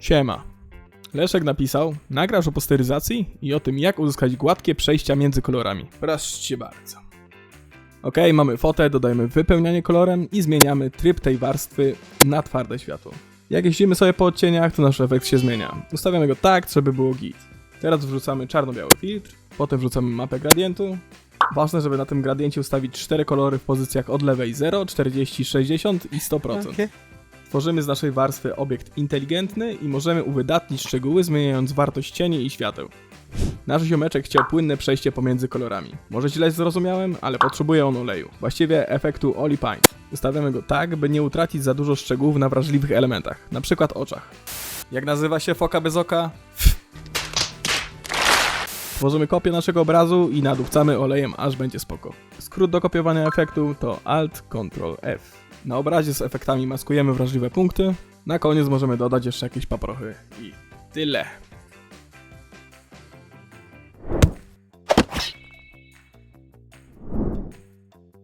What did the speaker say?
Siema. Leszek napisał, nagrasz o posteryzacji i o tym, jak uzyskać gładkie przejścia między kolorami. Proszę bardzo. Ok, mamy fotę, dodajemy wypełnianie kolorem i zmieniamy tryb tej warstwy na twarde światło. Jak jeździmy sobie po odcieniach, to nasz efekt się zmienia. Ustawiamy go tak, żeby było git. Teraz wrzucamy czarno-biały filtr, potem wrzucamy mapę gradientu. Ważne, żeby na tym gradiencie ustawić cztery kolory w pozycjach od lewej 0, 40, 60 i 100%. Okej. Tworzymy z naszej warstwy obiekt inteligentny i możemy uwydatnić szczegóły zmieniając wartość cieni i świateł. Nasz ziomeczek chciał płynne przejście pomiędzy kolorami. Może źle zrozumiałem, ale potrzebuje on oleju. Właściwie efektu Oli Paint. Ustawiamy go tak, by nie utracić za dużo szczegółów na wrażliwych elementach, na przykład oczach. Jak nazywa się foka bez oka? Tworzymy kopię naszego obrazu i nadupcamy olejem, aż będzie spoko. Skrót do kopiowania efektu to Alt Ctrl F. Na obrazie z efektami maskujemy wrażliwe punkty. Na koniec możemy dodać jeszcze jakieś paprochy i tyle.